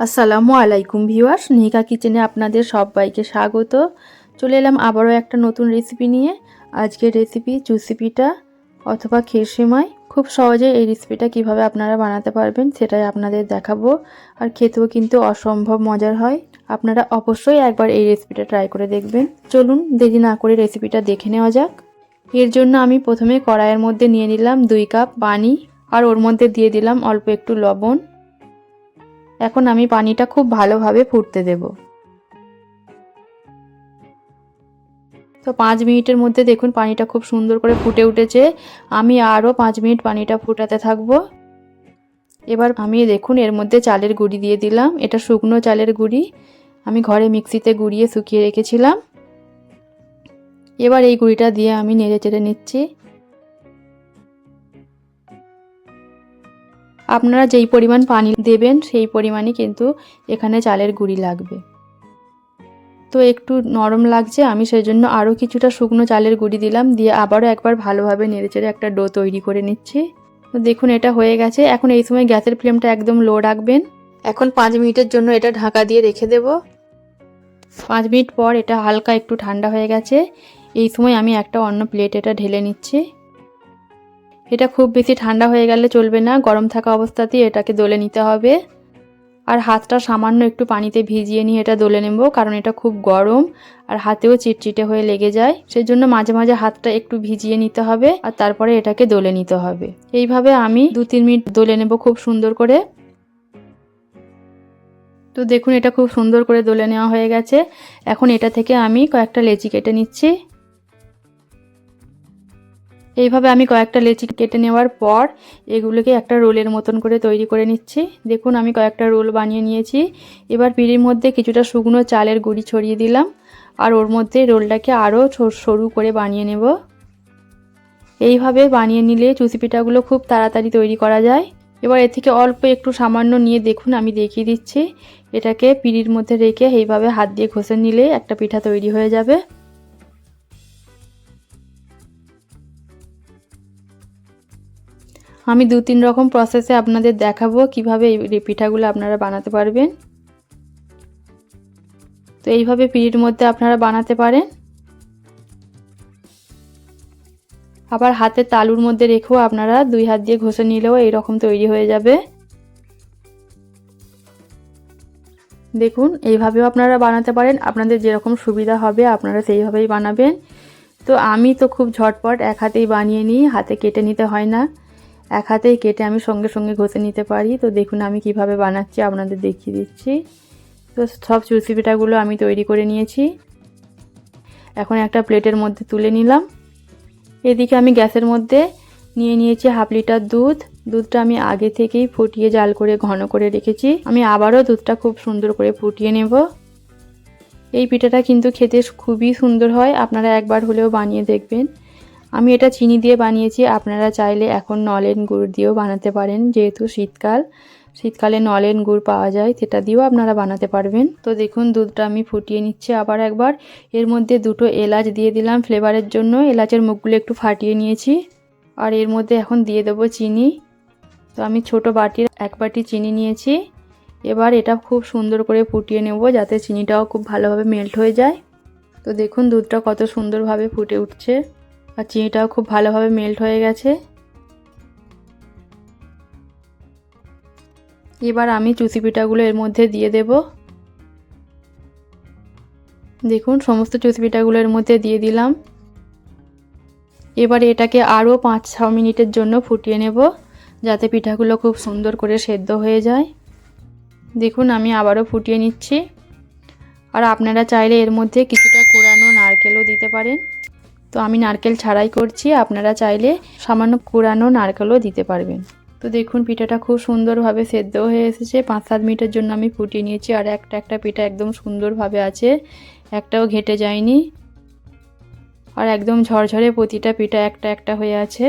আসসালামু আলাইকুম ভিউয়ার্স, নিকা কিচেনে আপনাদের সবাইকে স্বাগত। চলে এলাম আবারও একটা নতুন রেসিপি নিয়ে। আজকের রেসিপি চুসি পিঠা অথবা ক্ষীরসেমাই খুব সহজে এই রেসিপিটা কীভাবে আপনারা বানাতে পারবেন সেটাই আপনাদের দেখাবো। আর খেতেও কিন্তু অসম্ভব মজার হয়। আপনারা অবশ্যই একবার এই রেসিপিটা ট্রাই করে দেখবেন। চলুন দেরি না করে রেসিপিটা দেখে নেওয়া যাক। এর জন্য আমি প্রথমে কড়াইয়ের মধ্যে নিয়ে নিলাম দুই কাপ পানি। আর ওর মধ্যে দিয়ে দিলাম অল্প একটু লবণ। এখন আমি পানিটা খুব ভালোভাবে ফুটতে দেব। তো পাঁচ মিনিটের মধ্যে দেখুন পানিটা খুব সুন্দর করে ফুটে উঠেছে। আমি আরও পাঁচ মিনিট পানিটা ফুটাতে থাকব। এবার আমি দেখুন এর মধ্যে চালের গুঁড়ি দিয়ে দিলাম। এটা শুকনো চালের গুঁড়ি। আমি ঘরে মিক্সিতে গুঁড়িয়ে শুকিয়ে রেখেছিলাম। এবার এই গুঁড়িটা দিয়ে আমি নেড়ে চেড়ে নিচ্ছি। আপনারা যেই পরিমাণ পানি দেবেন, সেই পরিমাণই কিন্তু এখানে চালের গুঁড়ি লাগবে। তো একটু নরম লাগছে, আমি সেই জন্য আরও কিছুটা শুকনো চালের গুঁড়ি দিলাম, দিয়ে আবারও একবার ভালোভাবে নেড়েচেড়ে একটা ডো তৈরি করে নিচ্ছি। তো দেখুন, এটা হয়ে গেছে। এখন এই সময় গ্যাসের ফ্লেমটা একদম লো রাখবেন। এখন পাঁচ মিনিটের জন্য এটা ঢাকা দিয়ে রেখে দেব। পাঁচ মিনিট পর এটা হালকা একটু ঠান্ডা হয়ে গেছে। এই সময় আমি একটা অন্য প্লেট এটা ঢেলে নিচ্ছি। এটা খুব বেশি ঠান্ডা হয়ে গেলে চলবে না, গরম থাকা অবস্থাতেই এটাকে দোলে নিতে হবে। আর হাতটা সামান্য একটু পানিতে ভিজিয়ে নিয়ে এটা দোলে নেব, কারণ এটা খুব গরম আর হাতেও চিটচিটে হয়ে লেগে যায়। সেই জন্য মাঝে মাঝে হাতটা একটু ভিজিয়ে নিতে হবে আর তারপরে এটাকে দোলে নিতে হবে। এইভাবে আমি দু তিন মিনিট দোলে নেব খুব সুন্দর করে। তো দেখুন, এটা খুব সুন্দর করে দোলে নেওয়া হয়ে গেছে। এখন এটা থেকে আমি কয়েকটা লেচি কেটে নিচ্ছি। এইভাবে আমি কয়েকটা লেচি কেটে নেওয়ার পর এগুলোকে একটা রোলের মতন করে তৈরি করে নিচ্ছি। দেখুন, আমি কয়েকটা রোল বানিয়ে নিয়েছি। এবার পিড়ির মধ্যে কিছুটা শুকনো চালের গুঁড়ি ছড়িয়ে দিলাম আর ওর মধ্যে রোলটাকে আরও সরু করে বানিয়ে নেব। এইভাবে বানিয়ে নিলে চুষি পিঠাগুলো খুব তাড়াতাড়ি তৈরি করা যায়। এবার এর থেকে অল্প একটু সামান্য নিয়ে দেখুন, আমি দেখিয়ে দিচ্ছি। এটাকে পিড়ির মধ্যে রেখে এইভাবে হাত দিয়ে ঘষে নিলে একটা পিঠা তৈরি হয়ে যাবে। আমি দু তিন রকম প্রসেসে আপনাদের দেখাবো কীভাবে এই পিঠাগুলো আপনারা বানাতে পারবেন। তো এইভাবে পিড়ির মধ্যে আপনারা বানাতে পারেন। আবার হাতের তালুর মধ্যে রেখেও আপনারা দুই হাত দিয়ে ঘষে নিলেও এইরকম তৈরি হয়ে যাবে। দেখুন, এইভাবেও আপনারা বানাতে পারেন। আপনাদের যেরকম সুবিধা হবে, আপনারা সেইভাবেই বানাবেন। তো আমি তো খুব ঝটপট এক হাতেই বানিয়ে নিই, হাতে কেটে নিতে হয় না। এক হাতেই কেটে আমি সঙ্গে সঙ্গে ঘষে নিতে পারি। তো দেখুন আমি কীভাবে বানাচ্ছি, আপনাদের দেখিয়ে দিচ্ছি। তো সব চুষি পিঠাগুলো আমি তৈরি করে নিয়েছি। এখন একটা প্লেটের মধ্যে তুলে নিলাম। এদিকে আমি গ্যাসের মধ্যে নিয়ে নিয়েছি হাফ লিটার দুধ। দুধটা আমি আগে থেকেই ফুটিয়ে জাল করে ঘন করে রেখেছি। আমি আবারও দুধটা খুব সুন্দর করে ফুটিয়ে নেব। এই পিঠাটা কিন্তু খেতে খুবই সুন্দর হয়। আপনারা একবার হলেও বানিয়ে দেখবেন। আমি এটা চিনি দিয়ে বানিয়েছি। আপনারা চাইলে এখন নলেন গুড় দিয়েও বানাতে পারেন। যেহেতু শীতকাল, শীতকালে নলেন গুড় পাওয়া যায়, সেটা দিয়েও আপনারা বানাতে পারবেন। তো দেখুন, দুধটা আমি ফুটিয়ে নিচ্ছি আবার একবার। এর মধ্যে দুটো এলাচ দিয়ে দিলাম ফ্লেভারের জন্য। এলাচের মুখগুলো একটু ফাটিয়ে নিয়েছি। আর এর মধ্যে এখন দিয়ে দেবো চিনি। তো আমি ছোট বাটির এক বাটি চিনি নিয়েছি। এবার এটা খুব সুন্দর করে ফুটিয়ে নেব যাতে চিনিটাও খুব ভালোভাবে মেল্ট হয়ে যায়। তো দেখুন, দুধটা কত সুন্দরভাবে ফুটে উঠছে। আর চিনিটাও খুব ভালোভাবে মেল্ট হয়ে গেছে। এবার আমি চুষি পিঠাগুলো এর মধ্যে দিয়ে দেব। দেখুন, সমস্ত চুষি পিঠাগুলো এর মধ্যে দিয়ে দিলাম। এবার এটাকে আরও পাঁচ ছ মিনিটের জন্য ফুটিয়ে নেব, যাতে পিঠাগুলো খুব সুন্দর করে সেদ্ধ হয়ে যায়। দেখুন, আমি আবারও ফুটিয়ে নিচ্ছি। আর আপনারা চাইলে এর মধ্যে কিছুটা কোরানো নারকেলও দিতে পারেন। তো আমি নারকেল ছাড়াই করছি, আপনারা চাইলে সামান্য কুড়ানো নারকেলও দিতে পারবেন। তো দেখুন, পিঠাটা খুব সুন্দরভাবে সেদ্ধ হয়ে এসেছে। পাঁচ সাত মিনিটের জন্য আমি ফুটিয়ে নিয়েছি আর একটা একটা পিঠা একদম সুন্দরভাবে আছে, একটাও ঘেটে যায়নি। আর একদম ঝরঝরে প্রতিটা পিঠা একটা একটা হয়ে আছে।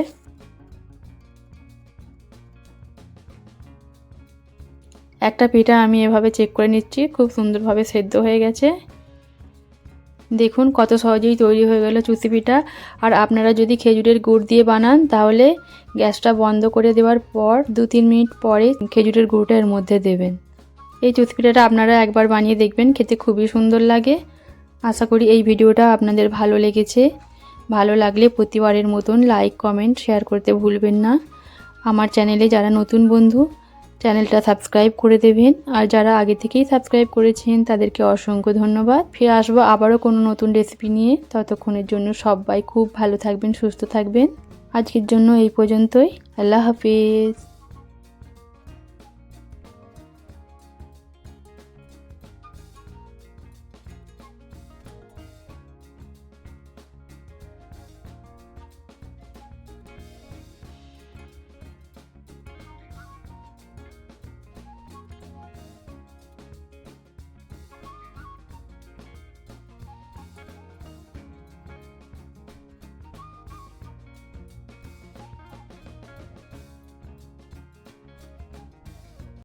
একটা পিঠা আমি এভাবে চেক করে নিচ্ছি, খুব সুন্দরভাবে সেদ্ধ হয়ে গেছে। দেখুন কত সহজেই তৈরি হয়ে গেল চুষি পিঠা আর আপনারা যদি খেজুরের গুড় দিয়ে বানান, তাহলে গ্যাসটা বন্ধ করে দেওয়ার পর দু তিন মিনিট পরে খেজুরের গুড়টা এর মধ্যে দেবেন। এই চিপস পিঠাটা আপনারা একবার বানিয়ে দেখবেন, খেতে খুবই সুন্দর লাগে। আশা করি এই ভিডিওটা আপনাদের ভালো লেগেছে। ভালো লাগলে প্রতিবারের মতন লাইক, কমেন্ট, শেয়ার করতে ভুলবেন না। আমার চ্যানেলে যারা নতুন বন্ধু চ্যানেলটা সাবস্ক্রাইব করে দেবেন। আর যারা আগে থেকেই সাবস্ক্রাইব করেছেন, তাদেরকে অসংখ্য ধন্যবাদ। ফিরে আসব আবারও কোনো নতুন রেসিপি নিয়ে। ততক্ষণের জন্য সবাই খুব ভালো থাকবেন, সুস্থ থাকবেন। আজকের জন্য এই পর্যন্তই। আল্লাহ হাফিজ।